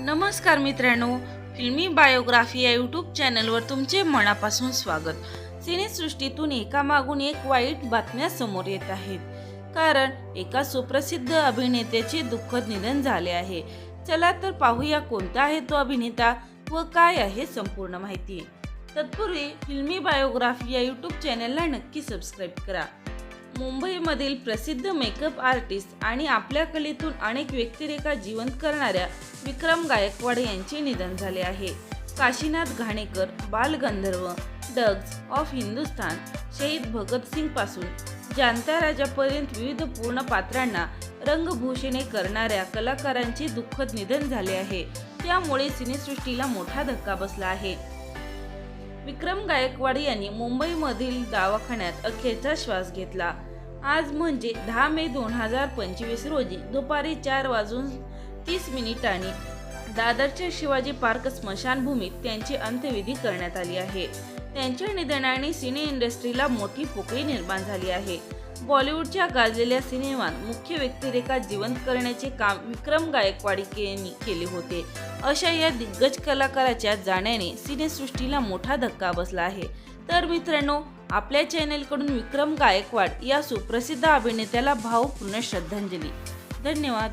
नमस्कार मित्रांनो फिल्मी बायोग्राफी या यूट्यूब चॅनलवर तुमचे मनापासून स्वागत. सिनेसृष्टीतून एकामागून एक वाईट बातम्या समोर येत आहेत. कारण एका सुप्रसिद्ध अभिनेत्याचे दुःखद निधन झाले आहे. चला तर पाहूया कोणता आहे तो अभिनेता व काय आहे संपूर्ण माहिती. तत्पूर्वी फिल्मी बायोग्राफी या यूट्यूब चॅनलला नक्की सबस्क्राईब करा. मुंबईमधील प्रसिद्ध मेकअप आर्टिस्ट आणि आपल्या कलेतून अनेक व्यक्तिरेखा जिवंत करणाऱ्या विक्रम गायकवाड यांचे निधन झाले आहे. काशीनाथ घाणेकर बालगंधर्व डग्स ऑफ हिंदुस्थान शहीद भगतसिंगपासून जाणत्या राजापर्यंत विविध पूर्ण पात्रांना रंगभूषणे करणाऱ्या कलाकारांचे दुःखद निधन झाले आहे. त्यामुळे सिनेसृष्टीला मोठा धक्का बसला आहे. विक्रम गायकवाड यांनी मुंबईमधील दवाखान्यात अखेरचा श्वास घेतला. आज म्हणजे दहा मे दोन हजार पंचवीस रोजी दुपारी चार वाजून तीस मिनिटांनी दादरच्या शिवाजी पार्क स्मशानभूमीत त्यांची अंत्यविधी करण्यात आली आहे. त्यांच्या निधनाने सिने इंडस्ट्रीला मोठी पोकळी निर्माण झाली आहे. बॉलिवूडच्या गाजलेल्या सिनेमात मुख्य व्यक्तिरेखा जिवंत करण्याचे काम विक्रम गायकवाड यांनी केले होते. अशा या दिग्गज कलाकाराच्या जाण्याने सिनेसृष्टीला मोठा धक्का बसला आहे. तर मित्रांनो आपल्या चॅनेलकडून विक्रम गायकवाड या सुप्रसिद्ध अभिनेत्याला भावपूर्ण श्रद्धांजली. धन्यवाद.